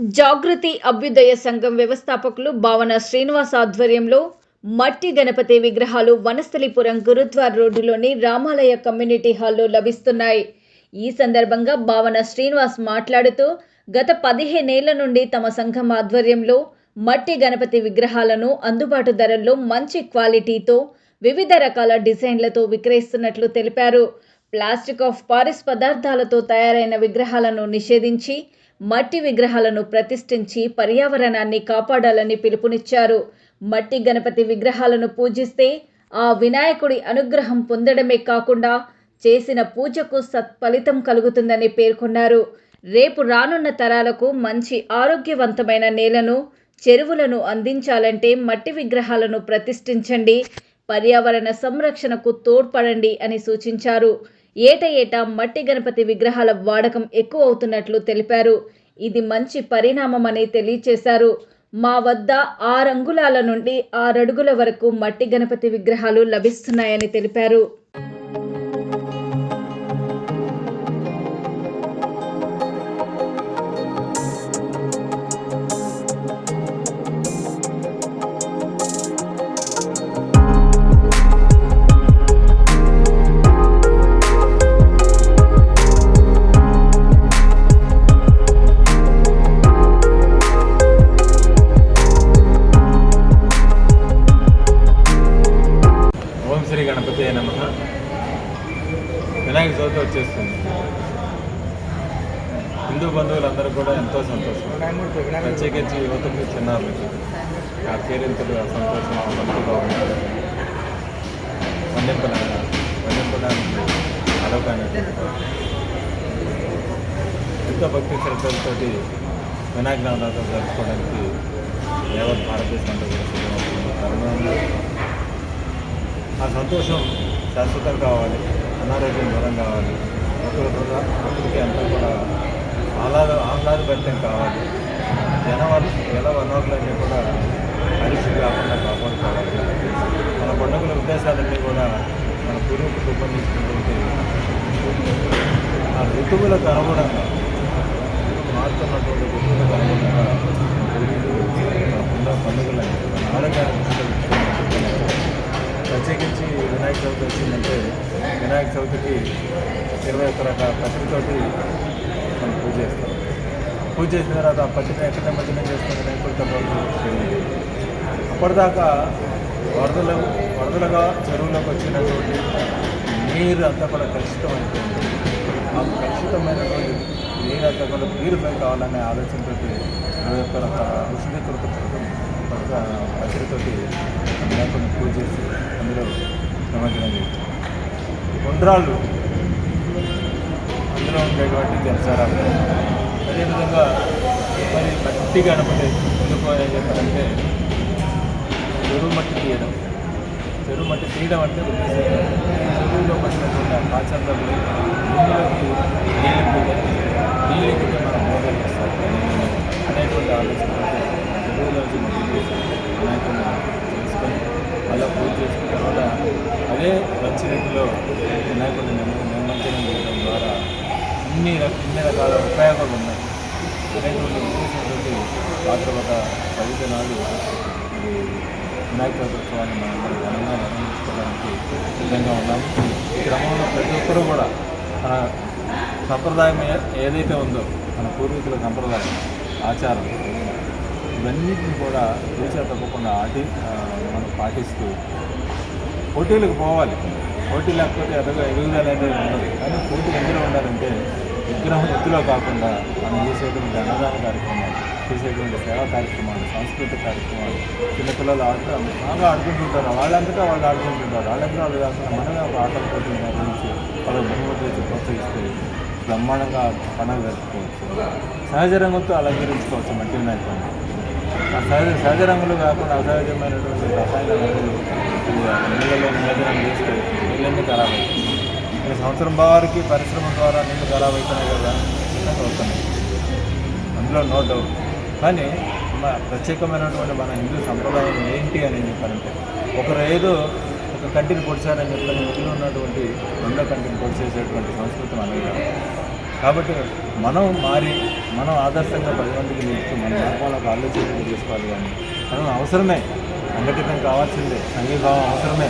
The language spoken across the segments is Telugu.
జాగృతి అభ్యుదయ సంఘం వ్యవస్థాపకులు భావన శ్రీనివాస్ ఆధ్వర్యంలో మట్టి గణపతి విగ్రహాలు వనస్థలిపురం గురుద్వార్ రోడ్డులోని రామాలయ కమ్యూనిటీ హాల్లో లభిస్తున్నాయి. ఈ సందర్భంగా భావన శ్రీనివాస్ మాట్లాడుతూ గత పదిహేనేళ్ళ నుండి తమ సంఘం ఆధ్వర్యంలో మట్టి గణపతి విగ్రహాలను అందుబాటు ధరల్లో మంచి క్వాలిటీతో వివిధ రకాల డిజైన్లతో విక్రయిస్తున్నట్లు తెలిపారు. ప్లాస్టిక్ ఆఫ్ పారిస్ పదార్థాలతో తయారైన విగ్రహాలను నిషేధించి మట్టి విగ్రహాలను ప్రతిష్ఠించి పర్యావరణాన్ని కాపాడాలని పిలుపునిచ్చారు. మట్టి గణపతి విగ్రహాలను పూజిస్తే ఆ వినాయకుడి అనుగ్రహం పొందడమే కాకుండా చేసిన పూజకు సత్ఫలితం కలుగుతుందని పేర్కొన్నారు. రేపు రానున్న తరాలకు మంచి ఆరోగ్యవంతమైన నేలను చెరువులను అందించాలంటే మట్టి విగ్రహాలను ప్రతిష్ఠించండి పర్యావరణ సంరక్షణకు తోడ్పడండి అని సూచించారు. ఏట ఏటా మట్టి గణపతి విగ్రహాల వాడకం ఎక్కువ అవుతున్నట్లు తెలిపారు. ఇది మంచి పరిణామమని తెలియచేశారు. మా వద్ద ఆరు నుండి ఆరడుగుల వరకు మట్టి గణపతి విగ్రహాలు లభిస్తున్నాయని తెలిపారు. గణపతి అయిన వినాయక చవితి వచ్చేస్తుంది. హిందూ బంధువులందరూ కూడా ఎంతో సంతోషం. ప్రత్యేకించి యువతకు చిన్నారులకి ఆ కేరింతలు ఆ సంతోషం ఆ భక్తిగా ఉంటారు వండింపడానికి పండింపడానికి అలవకానికి ఎంతో భక్తి శ్రద్ధలతో వినాయక నవరాత్రులు జరుపుకోవడానికి యావత్ భారతదేశంలో కూడా తరుణంలో ఆ సంతోషం శాశ్వతం కావాలి అనారోగ్యం దూరం కావాలి. ఒకరి ఒకరికి అంతా కూడా ఆహ్లాద ఆహ్లాదభరితం కావాలి. జనవరి జల వనరులన్నీ కూడా కలిసి కాకుండా కాపాడుకోవాలి. మన పండుగల ఉద్దేశాలన్నీ కూడా మన పూర్వీకులు రూపొందించినటువంటి ఆ ఋతువులకు అనుగుణంగా మారుతున్నటువంటి ఋతువులకు అనుగుణంగా పండుగలు పూర్వీకులు మన ఆరోగ్యాన్ని ప్రత్యేకించి వినాయక చవితి వచ్చిందంటే వినాయక చవితికి ఇరవై ఒక్క రకాల పత్రికతోటి మనం పూజ చేస్తాం. పూజ చేసిన తర్వాత ఆ పత్రిక ఎక్కడ నిమజ్జనం చేస్తాం? వినాయకుడితో అప్పటిదాకా వరదలు వరదలుగా చెరువులోకి వచ్చినటువంటి నీరు అంతా కూడా కలుషితం అయిపోయింది. ఆ కలుషితమైనటువంటి నీరు అంతా కూడా ప్యూరిఫై కావాలనే ఆలోచనతో ఇరవై ఒక్క రకాల ఋషికృత పత్రితోటి వినాయకుడిని పూజ చేసి అందులో నిమజ్జనం చేస్తాం ఉండ్రాళ్ళు అందులో ఉండేటువంటి జలసారాలు అదేవిధంగా మరి మట్టి గణపతి ఎందుకు అని చెప్పారంటే చెరువు మట్టి తీయడం చెరువు మట్టి తీయడం అంటే చెరువులో పడినటువంటి ఆ పాచందలు భూమిలోకి నీళ్ళు దిగి నీళ్ళు దిగి మనం మోదలు చేస్తాం అనేటువంటి ఆలోచన. చెరువులో వినాయకుడిని తెలుసుకొని మళ్ళీ పూజ చేసుకున్న తర్వాత అదే మంచి రీతిలో వినాయకుడిని నిమజ్జనం చేయడం ద్వారా ఇన్ని ఇన్ని రకాల ఉపయోగాలు ఉన్నాయి అనేటువంటి ఉద్దేశంతో పాత్రవత పది దినాలు వినాయక చతుర్థవాన్ని మనం ఘనంగా నిర్వహించుకోవడానికి సిద్ధంగా ఉన్నాము ఈ క్రమంలో ప్రతి ఒక్కరూ కూడా తన సంప్రదాయం ఏదైతే ఉందో మన పూర్వీకుల సంప్రదాయం ఆచారం ఇవన్నిటిని కూడా చూసే తప్పకుండా ఆటి మనం పాటిస్తూ పోటీలకు పోవాలి. పోటీ లేకపోతే ఎదగ ఎదుగుదల అనేది ఉండదు. కానీ పోటీ ఎందులో ఉండాలంటే విగ్రహం ఎత్తులో కాకుండా మనం చేసేటువంటి అన్నదాన కార్యక్రమాలు చేసేటువంటి సేవా కార్యక్రమాలు సాంస్కృతిక కార్యక్రమాలు చిన్నపిల్లలు ఆడుతూ బాగా ఆడుకుంటుంటారు. వాళ్ళంతటా వాళ్ళు ఆడుకుంటుంటారు. వాళ్ళంతా వాళ్ళు కాకుండా మనమే ఒక ఆటల పోటీ నిర్వహించి వాళ్ళ బహుమతి వచ్చి ప్రోత్సహిస్తే బ్రహ్మాండంగా పండుగ జరుపుకోవచ్చు. సహజ రంగంతో అలంకరించుకోవచ్చు మట్టి వినాయకుడిని సహజ సహజ రంగులు కాకుండా అసహజమైనటువంటి రసాయన రంగులు నీళ్ళలో నిమజ్జనం చేస్తే నీళ్ళన్నీ ఖరాబ్ అవుతుంది ఈ సంవత్సరం వారికి పరిశ్రమ ద్వారా నీళ్ళు ఖరాబ్ అవుతున్నాయి కదా చిన్నగా అవుతున్నాయి అందులో నో డౌట్ కానీ మా ప్రత్యేకమైనటువంటి మన హిందూ సంప్రదాయం ఏంటి అని చెప్పాలంటే ఒకరు ఏదో ఒక కంటిని పొడిచారని చెప్పని మిగిలి ఉన్నటువంటి రెండో కంటిని పొడిచేసేటువంటి సంస్కృతి అనేది కాబట్టి మనం మారి మనం ఆదర్శంగా పది మందికి నిలుస్తూ మన మార్పాలకు ఆలోచన చేసుకోవాలి కానీ మనం అవసరమే. సంఘటితం కావాల్సిందే. సంఘీభావం అవసరమే.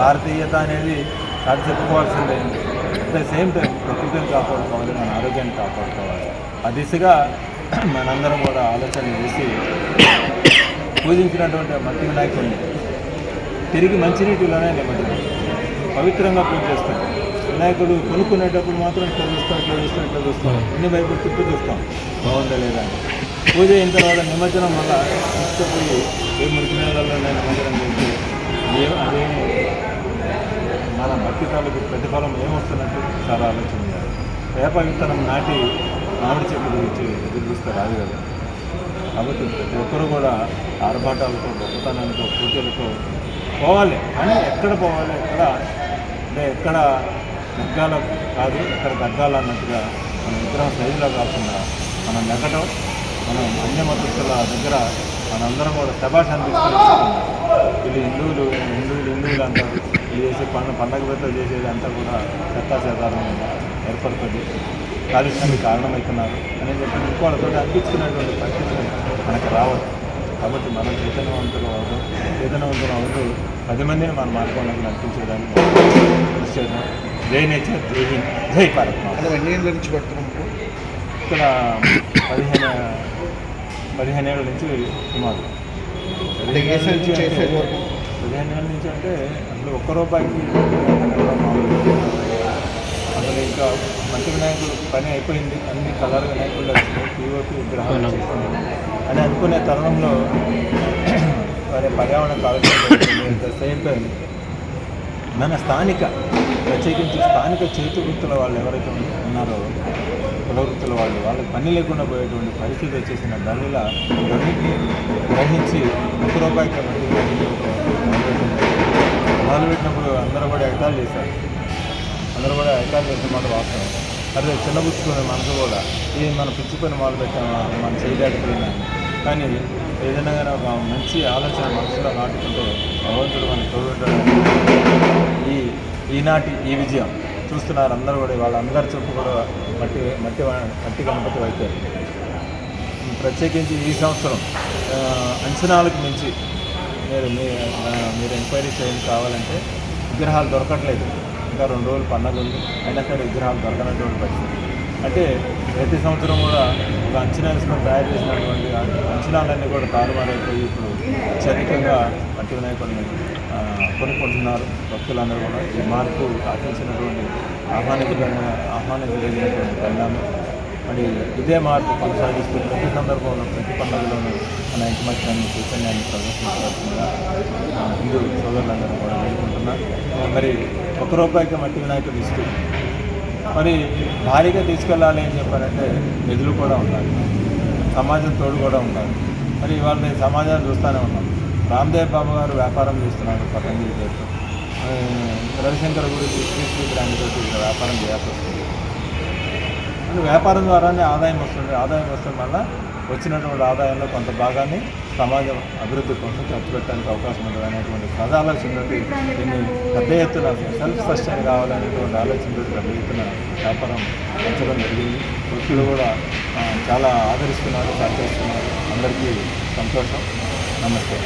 భారతీయత అనేది చాటి చెప్పుకోవాల్సిందే. అట్ ద సేమ్ టైం ప్రకృతిని కాపాడుకోవాలి మన ఆరోగ్యాన్ని కాపాడుకోవాలి. ఆ దిశగా మనందరం కూడా ఆలోచన చేసి పూజించినటువంటి మట్టి వినాయకుడిని తిరిగి మంచినీటిలోనే నిమజ్జనం పవిత్రంగా పూజ చేస్తాం. వినాయకుడు కొనుక్కునేటప్పుడు మాత్రం ఇట్లా చూస్తాం ఇట్లా చూస్తాం ఇట్లా చూస్తాం. అన్ని వైపు తిప్పి చూస్తాం. బాగుందా లేదా అని. పూజ అయిన తర్వాత నిమజ్జనం వల్ల తీసుకుపోయి ఏ మురికి నీళ్ళలో నిమజ్జనం చేసి ఏ అదే మన భక్తి తాలూకు ప్రతిఫలం ఏమొస్తున్నట్టు చాలా ఆలోచన చేయాలి. వేప విత్తనం నాటి మామిడి చెట్టు గురించి ఎదురు చూస్తే రాదు కదా. కాబట్టి ప్రతి ఒక్కరు కూడా ఆర్భాటాలతో గొప్పతనాలతో పూజలతో పోవాలి. కానీ ఎక్కడ పోవాలి? ఎక్కడ? అంటే ఎక్కడ నెగ్గాల కాదు ఎక్కడ తగ్గాల అన్నట్టుగా మన విగ్రహం శైలిలో కాకుండా మనం నెగ్గడం మనం అన్యమతస్తుల దగ్గర మనందరం కూడా శబాష్ అనిపిస్తుంది వీళ్ళు హిందువులు హిందువులు హిందువులు అంటారు ఇది చేసే పండుగ పండగ పెద్ద చేసేది అంతా కూడా చెత్తా చెదారం ఏర్పడుతుంది. కాలుష్యానికి కారణమవుతున్నారు. అని చెప్పి ఇంకోళ్ళతో అనిపించుకునేటువంటి పరిస్థితి మనకు రావద్దు కాబట్టి మనం చైతన్యవంతులు అవుతాం చైతన్యవంతులు అవుతూ పది మందిని మన మార్గంలోకి నడిపించేదానికి కృషి చేద్దాం జై నేచర్ జై హింద్ జై భారత్ మాత. మనం ఎన్ని ఏళ్ళ నుంచి పెడుతున్నాం? ఇక్కడ పదిహేను పదిహేను ఏళ్ళ నుంచి సుమారు? పదిహేను ఏళ్ళ నుంచి అంటే అసలు ఒక్క రూపాయికి అసలు ఇంకా మంచి వినాయకుడు పని అయిపోయింది. అన్ని కలర్ వచ్చినాయి. పీఓపి విగ్రహాలు అని అనుకునే తరుణంలో మరి పర్యావరణ కాలుష్యం సేమ్ టైం. మన స్థానిక ప్రత్యేకించి స్థానిక చేతి వృత్తుల వాళ్ళు ఎవరైతే ఉన్నారో కుల వృత్తుల వాళ్ళు వాళ్ళకి పని లేకుండా పోయేటువంటి పరిస్థితి వచ్చేసిన దానిల ఇవన్నిటిని గ్రహించి ఒక్క రూపాయికి మొదలుపెట్టినప్పుడు అందరూ కూడా ఎగతాలు చేశారు. అందరూ కూడా ఎగతాలు చేసిన మాట వాస్తవం. అదే చిన్నబుచ్చుకునే మనసు కూడా ఇది మన పిచ్చి పని మొదలు పెట్టాము మనం చేయలేకపోయినా కానీ ఏదైనా కానీ ఒక మంచి ఆలోచన మనసులో నాటుకుంటే భగవంతుడు మన తోడుంటాడు. ఈ ఈనాటి ఈ విజయం చూస్తున్నారు అందరూ కూడా వాళ్ళందరూ చూపు కూడా మట్టి మట్టి మట్టి గణపతి వైద్యారు ప్రత్యేకించి ఈ సంవత్సరం అంచనాలకు మించి మీరు మీ మీరు ఎంక్వైరీ చేయండి కావాలంటే విగ్రహాలు దొరకట్లేదు. ఇంకా రెండు రోజులు పండగ ఉంది అయినా సరే విగ్రహాలు దొరకనటువంటి పరిస్థితి. అంటే ప్రతి సంవత్సరం కూడా ఒక అంచనా వేసుకొని తయారు చేసినటువంటి అంచనాలన్నీ కూడా తారుమారైపోయి ఇప్పుడు అత్యధికంగా మట్టి వినాయకుడిని కొనుక్కుంటున్నారు భక్తులందరూ కూడా. ఈ మార్పు ఆశించినటువంటి ఆహ్వానించగలిగిన ఆహ్వానించగలిగినటువంటి పరిణామం. మరి ఇదే మార్పు కొనసాగిస్తూ ప్రతి సందర్భంలో ప్రతి పండుగలోనూ మన ఐకమత్యాన్ని చైతన్యాన్ని ప్రదర్శించాల్సిందిగా హిందూ సోదరులందరూ కూడా వేడుకుంటున్నారు మరి ఒక రూపాయికి మట్టి వినాయకుడు ఇస్తూ మరి భారీగా తీసుకెళ్ళాలి అని చెప్పారంటే నిధులు కూడా ఉండాలి. సమాజం తోడు కూడా ఉండాలి. మరి ఇవాళ నేను సమాజాన్ని చూస్తూనే ఉన్నాం రామ్దేవ్ బాబు గారు వ్యాపారం చేస్తున్నారు పతంజలి పేరుతో రవిశంకర్ గురించి శ్రీ శ్రీ బ్రాండ్ తోటి వ్యాపారం చేయాల్సి వస్తుంది అంటే వ్యాపారం ద్వారానే ఆదాయం వస్తుంది. ఆదాయం వస్తుంది వల్ల వచ్చినటువంటి ఆదాయంలో కొంత భాగాన్ని సమాజం అభివృద్ధి కోసం ఖర్చు పెట్టడానికి అవకాశం ఉంటుంది అనేటువంటి సదాలోచనతోటి దీన్ని పెద్ద ఎత్తున సెల్ఫ్ సస్టైన్ కావాలనేటువంటి ఆలోచనతో పెద్ద ఎత్తున వ్యాపారం పెంచడం జరిగింది. వృత్తులు కూడా చాలా ఆదరిస్తున్నారు సహకరిస్తున్నారు. అందరికీ సంతోషం. నమస్తే.